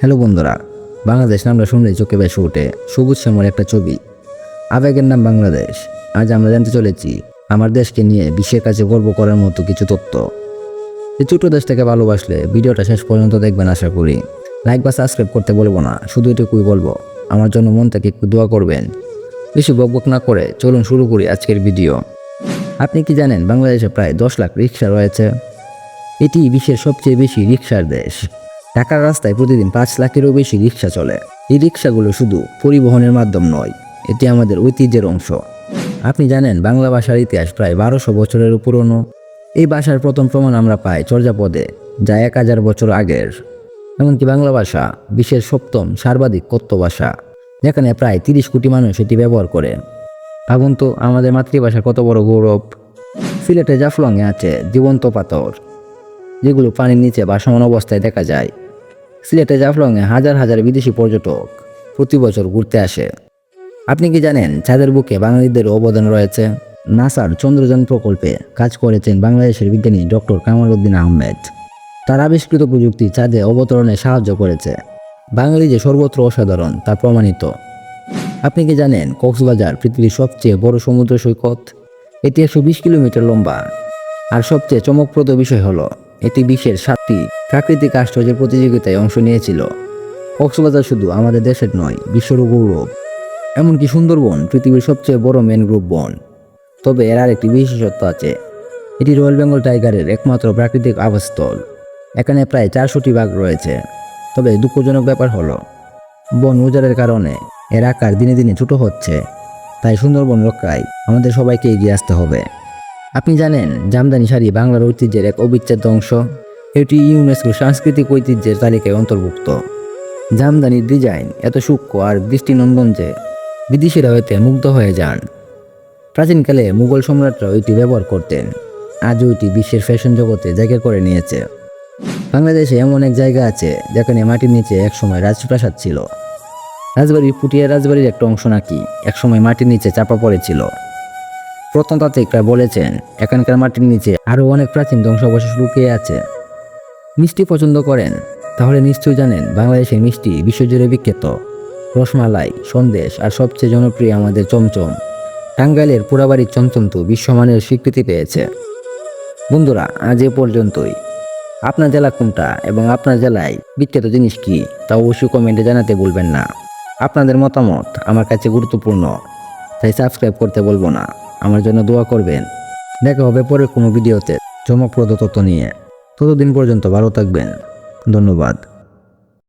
Hello বন্ধুরা, বাংলাদেশ নামটা শুনলেই চোখে বেশি ওঠে। সবুজ শ্যামল একটা ছবি। আবেগের নাম বাংলাদেশ। আজ আমরা জানতে চলেছি, আমার দেশকে নিয়ে বিশ্বের কাছে গর্ব করার মতো কিছু তথ্য। এই ছোট দেশটাকে ভালোবাসলে ভিডিওটা শেষ পর্যন্ত দেখবেন, আশা করি। লাইক বা সাবস্ক্রাইব করতে বলব না, শুধু এটুকুই বলব। আমার জন্য মন থেকে একটু দোয়া করবেন। বেশি বকবক না করে চলুন শুরু করি আজকের ভিডিও। আপনি কি জানেন, বাংলাদেশে প্রায় দশ লাখ রিক্সা রয়েছে? এটি বিশ্বের সবচেয়ে বেশি রিক্সার দেশ। ঢাকার রাস্তায় প্রতিদিন পাঁচ লাখেরও বেশি রিক্সা চলে। এই রিক্সাগুলো শুধু পরিবহনের মাধ্যম নয়, এটি আমাদের ঐতিহ্যের অংশ। আপনি জানেন, বাংলা ভাষার ইতিহাস প্রায় বারোশো বছরেরও পুরনো। এই ভাষার প্রথম প্রমাণ আমরা পাই চর্যাপদে, যা এক হাজার বছর আগের। এমনকি বাংলা ভাষা বিশ্বের সপ্তম সর্বাধিক কথ্য ভাষা, যেখানে প্রায় তিরিশ কোটি মানুষ এটি ব্যবহার করে। ভাবুন তো, আমাদের মাতৃভাষা কত বড় গৌরব। সিলেটে জাফলংয়ে আছে জীবন্ত পাথর, যেগুলো পানির নিচে ভাসমান অবস্থায় দেখা যায়। সিলেটে জাফলংয়ে হাজার হাজার বিদেশি পর্যটক প্রতি বছর ঘুরতে আসে। আপনি কি জানেন চাঁদের বুকে বাঙালিদের অবদান রয়েছে? নাসার চন্দ্রযান প্রকল্পে কাজ করেছেন বাংলাদেশের বিজ্ঞানী ডক্টর কামাল উদ্দিন আহমেদ। তার আবিষ্কৃত প্রযুক্তি চাঁদে অবতরণে সাহায্য করেছে। বাঙালি যে সর্বত্র অসাধারণ, তা প্রমাণিত। আপনি কি জানেন কক্সবাজার পৃথিবীর সবচেয়ে বড় সমুদ্র সৈকত? এটি একশো বিশ কিলোমিটার লম্বা। আর সবচেয়ে চমকপ্রদ বিষয় হলো এটি বিশ্বের সাতটি প্রাকৃতিক আশ্চর্যের প্রতিযোগিতায় অংশ নিয়েছিল। কক্সবাজার শুধু আমাদের দেশের নয় বিশ্বরও গৌরব। এমনকি সুন্দরবন পৃথিবীর সবচেয়ে বড় ম্যানগ্রোভ বন। তবে এর আরেকটি বিশেষত্ব আছে। এটি রয়্যাল বেঙ্গল টাইগারের একমাত্র প্রাকৃতিক আবাসস্থল। এখানে প্রায় চারশোটি বাঘ রয়েছে। তবে দুঃখজনক ব্যাপার হলো, বন উজাড়ের কারণে এর আকার দিনে দিনে ছোট হচ্ছে। তাই সুন্দরবন রক্ষায় আমাদের সবাইকে এগিয়ে আসতে হবে। আপনি জানেন, জামদানি শাড়ি বাংলার ঐতিহ্যের এক অবিচ্ছেদ্য অংশ। এটি ইউনেস্কো সাংস্কৃতিক ঐতিহ্যের তালিকায় অন্তর্ভুক্ত। জামদানির ডিজাইন এত সূক্ষ্ম আর দৃষ্টিনন্দন যে বিদেশিরা এতে মুগ্ধ হয়ে যান। প্রাচীনকালে মুঘল সম্রাটরা এটি ব্যবহার করতেন। আজও এটি বিশ্বের ফ্যাশন জগতে জায়গা করে নিয়েছে। বাংলাদেশে এমন এক জায়গা আছে, যেখানে মাটির নিচে একসময় রাজপ্রাসাদ ছিল। রাজবাড়ি পুটিয়া রাজবাড়ির একটা অংশ নাকি একসময় মাটির নিচে চাপা পড়েছিল। প্রত্নতাত্ত্বিকরা বলেছেন, এখানকার মাটির নিচে আরও অনেক প্রাচীন ধ্বংসাবশেষ লুকিয়ে আছে। মিষ্টি পছন্দ করেন, তাহলে নিশ্চয়ই জানেন বাংলাদেশের মিষ্টি বিশ্বজুড়ে বিখ্যাত। রসমালাই, সন্দেশ আর সবচেয়ে জনপ্রিয় আমাদের চমচম। টাঙ্গাইলের পোড়াবাড়ির চমচম তো বিশ্বমানের স্বীকৃতি পেয়েছে। বন্ধুরা, আজ এ পর্যন্তই। আপনার জেলা কোনটা এবং আপনার জেলায় বিখ্যাত জিনিস কি, তা অবশ্যই কমেন্টে জানাতে ভুলবেন না। আপনাদের মতামত আমার কাছে গুরুত্বপূর্ণ, তাই সাবস্ক্রাইব করতে বলব না। আমার জন্য দোয়া করবেন। দেখা হবে পরে কোনো ভিডিওতে। চমকপ্রদ তথ্য নিয়ে। ততদিন পর্যন্ত ভালো থাকবেন। ধন্যবাদ।